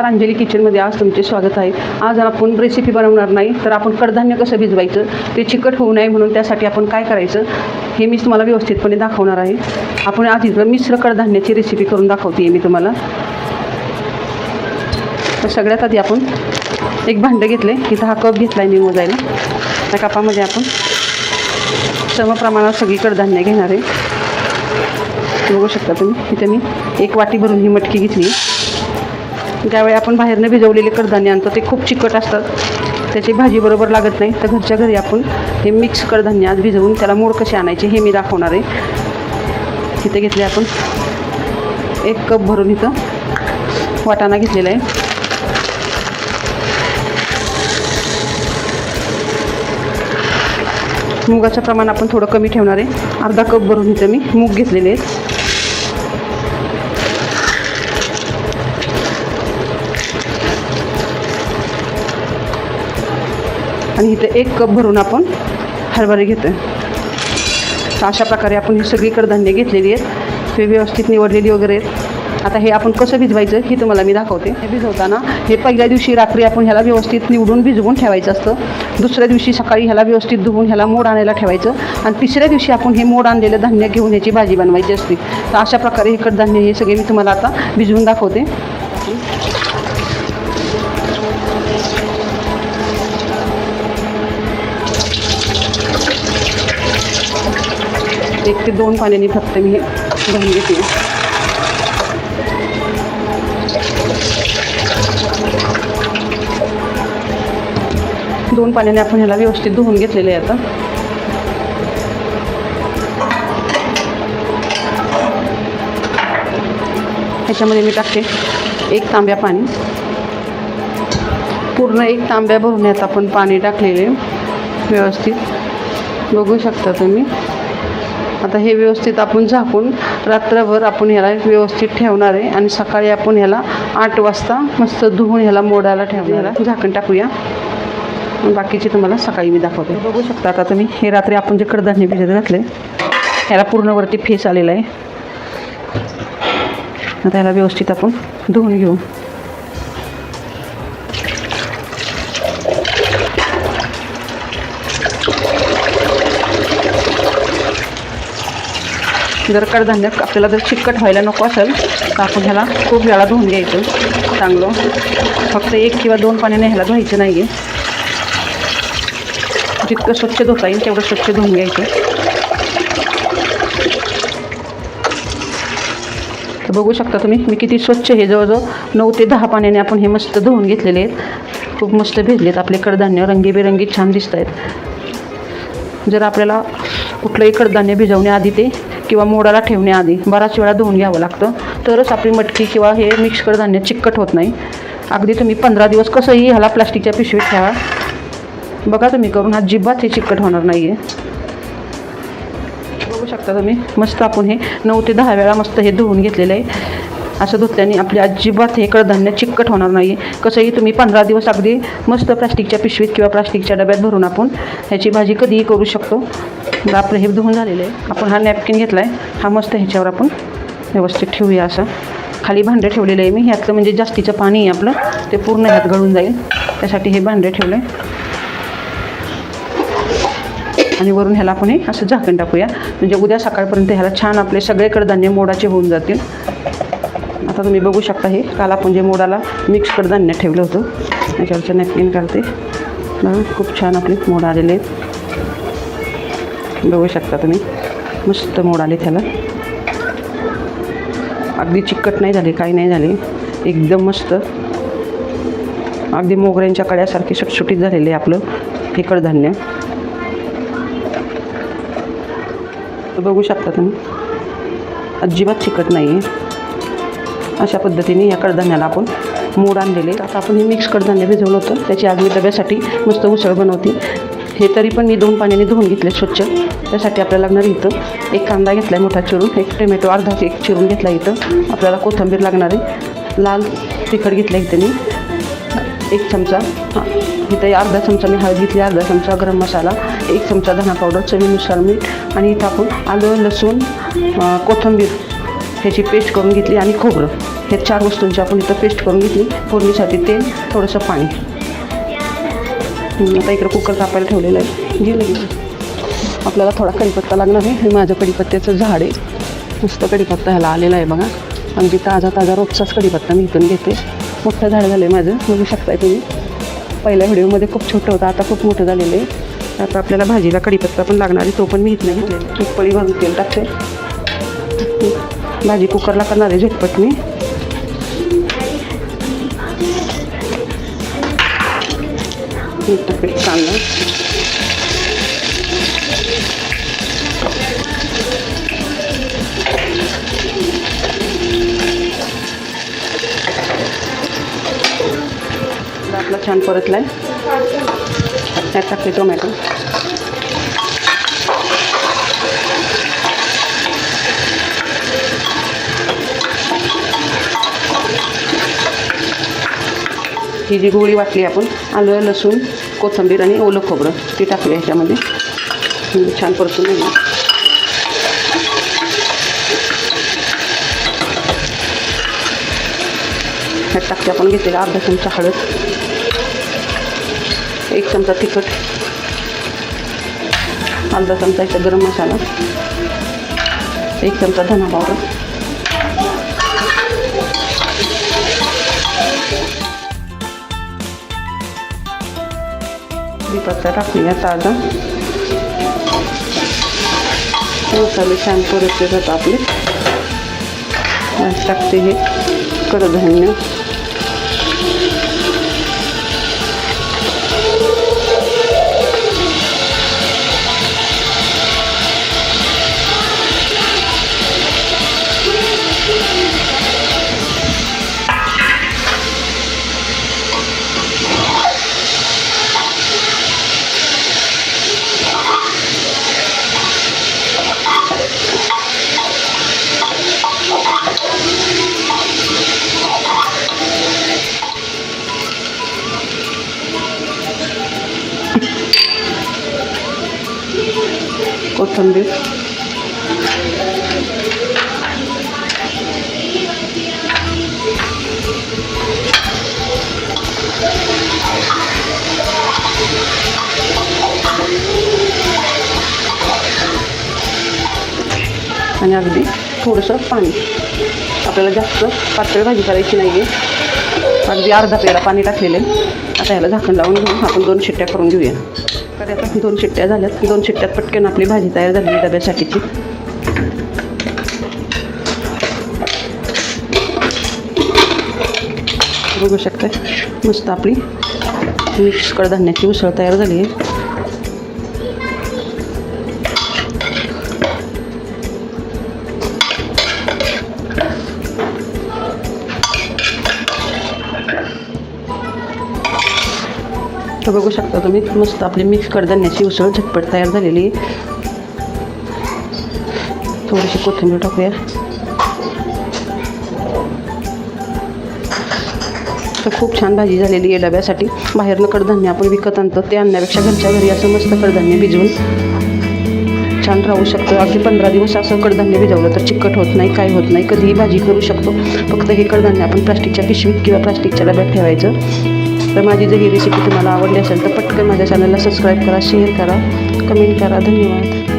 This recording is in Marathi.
नमस्कार अंजली किचनमध्ये आज तुमचे स्वागत आहे. आज आपण रेसिपी बनवणार नाही तर आपण कडधान्य कसं भिजवायचं ते चिकट होऊ नये म्हणून त्यासाठी आपण काय करायचं हे मी तुम्हाला व्यवस्थितपणे दाखवणार आहे. आपण आज इथं मिश्र कडधान्याची रेसिपी करून दाखवते मी तुम्हाला. तर सगळ्यात आधी आपण एक भांडं घेतलं आहे इथं हा कप घेतला आहे मी मोजायला. त्या कपामध्ये आपण समप्रमाणात सगळी कडधान्य घेणार आहे. बघू शकता तुम्ही इथं मी एक वाटी भरून ही मटकी घेतली ज्यावेळी आपण बाहेरनं भिजवलेले कडधान्य आणतो ते खूप चिकट असतात. त्याची भाजी बरोबर लागत नाही. तर घरच्या घरी आपण हे मिक्स कडधान्य आज भिजवून त्याला मोड कसे आणायचे हे मी दाखवणार आहे. इथे घेतले आपण एक कप भरून इथं वाटाणा घेतलेला आहे. मुगाचं प्रमाण आपण थोडं कमी ठेवणार आहे. अर्धा कप भरून इथं मी मूग घेतलेले आहेत. आणि इथे एक कप भरून आपण हरभरे घेतो तर अशा प्रकारे आपण ही सगळी कडधान्य घेतलेली आहेत. हे व्यवस्थित निवडलेली वगैरे आहेत. आता हे आपण कसं भिजवायचं हे तुम्हाला मी दाखवते. हे भिजवताना हे पहिल्या दिवशी रात्री आपण ह्याला व्यवस्थित निवडून भिजवून ठेवायचं असतं. दुसऱ्या दिवशी सकाळी ह्याला व्यवस्थित धुवून ह्याला मोड आणायला ठेवायचं. आणि तिसऱ्या दिवशी आपण हे मोड आणलेलं धान्य घेऊन ह्याची भाजी बनवायची असते. तर अशा प्रकारे हे कडधान्य हे सगळे मी तुम्हाला आता भिजवून दाखवते. एक ते दोन पाण्याने फक्त मी हे घेते. दोन पाण्याने आपण ह्याला व्यवस्थित धुवून घेतलेले आहे आता. ह्याच्यामध्ये मी टाकते एक तांब्या पाणी. पूर्ण एक तांब्या भरून आपण पाणी टाकलेले व्यवस्थित. बघू शकता तुम्ही. आता हे व्यवस्थित आपण झाकून रात्रभर आपण ह्याला व्यवस्थित ठेवणार आहे आणि सकाळी आपण ह्याला आठ वाजता मस्त धुवून ह्याला मोडायला ठेवणार झाकण टाकूया. बाकीचे तुम्हाला सकाळी मी दाखवते. बघू शकता आता तुम्ही हे रात्री आपण जे कडधान्य भिजत घातले ह्याला पूर्णवरती फेस आलेला आहे. आता ह्याला व्यवस्थित आपण धुवून घेऊ. जर कडधान्य आपल्याला जर चिकट व्हायला नको असेल तर आपण ह्याला खूप वेळा धुवून घ्यायचं. चांगलं. फक्त एक किंवा दोन पाण्याने ह्याला धुवायचं नाही आहे जितकं स्वच्छ धुता येईल तेवढं स्वच्छ धुवून घ्यायचं. तर बघू शकता तुम्ही मी किती स्वच्छ हे जवळजवळ नऊ ते दहा पाण्याने आपण हे मस्त धुवून घेतलेले आहेत. खूप मस्त भिजलेत आपले कडधान्य रंगीबेरंगी छान दिसत आहेत जर आपल्याला कुठलंही कडधान्य भिजवण्याआधी ते किंवा मोडाला ठेवण्याआधी बराच वेळा धुवून घ्यावं लागतं. तरच आपली मटकी किंवा हे मिक्स कडधान्य चिकट होत नाही. अगदी तुम्ही पंधरा दिवस कसंही ह्याला प्लास्टिकच्या पिशवीत ठेवा. बघा तुम्ही करून अजिबात हे चिकट होणार नाही आहे बघू शकता तुम्ही मस्त आपण हे नऊ ते दहा वेळा मस्त हे धुवून घेतलेलं आहे. असं धुतल्याने आपली अजिबात हे कडधान्य चिकट होणार नाही कसंही तुम्ही पंधरा दिवस अगदी मस्त प्लास्टिकच्या पिशवीत किंवा प्लास्टिकच्या डब्यात भरून आपण ह्याची भाजी कधीही करू शकतो. आपलं हे धुवून झालेलं आहे. आपण हा नॅपकिन घेतला आहे हा मस्त ह्याच्यावर आपण व्यवस्थित ठेवूया असं. खाली भांडं ठेवलेलं आहे मी. ह्यातलं म्हणजे जास्तीचं पाणी आहे आपलं. ते पूर्ण ह्यात गळून जाईल. त्यासाठी हे भांडे ठेवलं आहे आणि वरून ह्याला आपण हे असं झाकण टाकूया. म्हणजे उद्या सकाळपर्यंत ह्याला छान आपले सगळे कडधान्य मोडाचे होऊन जातील. आता तुम्ही बघू शकता हे काल आपण जे मोडाला मिक्स कडधान्य ठेवलं होतं. याच्यावरचं नॅपकिन काढते. बघा खूप छान आपले मोड आलेले आहेत. बघू शकता तुम्ही. मस्त मोड आले त्याला अगदी चिकट नाही झाले काही नाही झाले. एकदम मस्त. अगदी मोगऱ्यांच्या कड्यासारखे सुटसुटीत झालेले आपलं हे कडधान्य बघू शकता तुम्ही. अजिबात चिकट नाही आहे अशा पद्धतीने या कडधान्याला आपण मोड आणलेले. आता आपण हे मिक्स कडधान्य भिजवलं होतं. त्याची आगवी डब्यासाठी मस्त उसळ बनवते. हे तरी पण मी दोन पाण्याने धुवून घेतले स्वच्छ. त्यासाठी आपल्याला लागणार इथं एक कांदा घेतला आहे मोठा चिरून एक टोमॅटो अर्धा एक चिरून घेतला इथं. आपल्याला कोथिंबीर लागणार आहे. लाल तिखट घेतलं आहे मी. एक चमचा. इथं अर्धा चमचा मी हळद घेतली अर्धा चमचा गरम मसाला एक चमचा धना पावडर चवीनुसार मीठ आणि इथं आपण आलं लसूण कोथंबीर कोथिंबीर ह्याची पेस्ट करून घेतली आणि खोबरं. हे चार वस्तूंची आपण इथं पेस्ट करून घेतली. फोडणीसाठी तेल थोडंसं पाणी. आता इकडं कुकर तापायला ठेवलेलं आहे. गेलं गेलं आपल्याला थोडा कढीपत्ता लागणार आहे. हे माझं कढीपत्त्याचं झाड आहे. नुसतं कढीपत्ता ह्याला आलेला आहे बघा. अगदी ताजा ताजा रोजचाच कढीपत्ता मी इथून घेते. मोठं झाड झालं आहे माझं. बघू शकताय तुम्ही. पहिल्या व्हिडिओमध्ये खूप छोटं होतं. आता खूप मोठं झालेलं आहे. आता आपल्याला भाजीला कढीपत्ता पण लागणार आहे. तो पण मी इथनं घेतलेला आहे. एक पळी भरून तेल टाकते. भाजी कुकरला करणार आहे झटपट मी टाकते कांदा. आपला छान परतला आहे त्यात टाकते टोमॅटो. ही जी गोळी वाटली आपण आलं लसूण कोथंबीर आणि ओलं खोबरं ती टाकली ह्याच्यामध्ये. छान परतून ह्यात टाकते आपण घेतलेला अर्धा चमचा हळद एक चमचा तिखट अर्धा चमचा इथं गरम मसाला एक चमचा धना पावडर. पत्ता टाकूया ताजा मसाले छान परतले जातात आपले टाकते हे कडधान्य कोथंबीर. आणि अगदी थोडंसं पाणी. आपल्याला जास्त पातळ भाजी करायची नाही आहे अगदी अर्धा पेरा पाणी टाकलेलं आहे. आता याला झाकण लावून घेऊन आपण दोन शिट्ट्या करून घेऊया. तर आता दोन शिट्ट्या झाल्यात. दोन शिट्ट्यात पटकन आपली भाजी तयार झाली डब्यासाठीची. बघू शकते मस्त आपली मिक्स कडधान्याची उसळ तयार झाली आहे. तर बघू शकता तुम्ही. मस्त आपली मिक्स कडधान्याची उसळ झटपट तयार झालेली. आहे थोडीशी कोथिंबीर टाकूया. तर खूप छान भाजी झालेली आहे डब्यासाठी. बाहेरनं कडधान्य आपण विकत आणतो. ते आणण्यापेक्षा घरच्या घरी असं मस्त कडधान्य भिजवून छान राहू शकतो. अगदी पंधरा दिवस असं कडधान्य भिजवलं तर चिकट होत नाही काय होत नाही. कधीही भाजी करू शकतो. फक्त हे कडधान्य आपण प्लास्टिकच्या पिशवीत किंवा प्लास्टिकच्या डब्यात ठेवायचं. तर माझी जर ही रेसिपी तुम्हाला आवडली असेल तर पटकन माझ्या चॅनलला सबस्क्राईब करा शेअर करा कमेंट करा. धन्यवाद.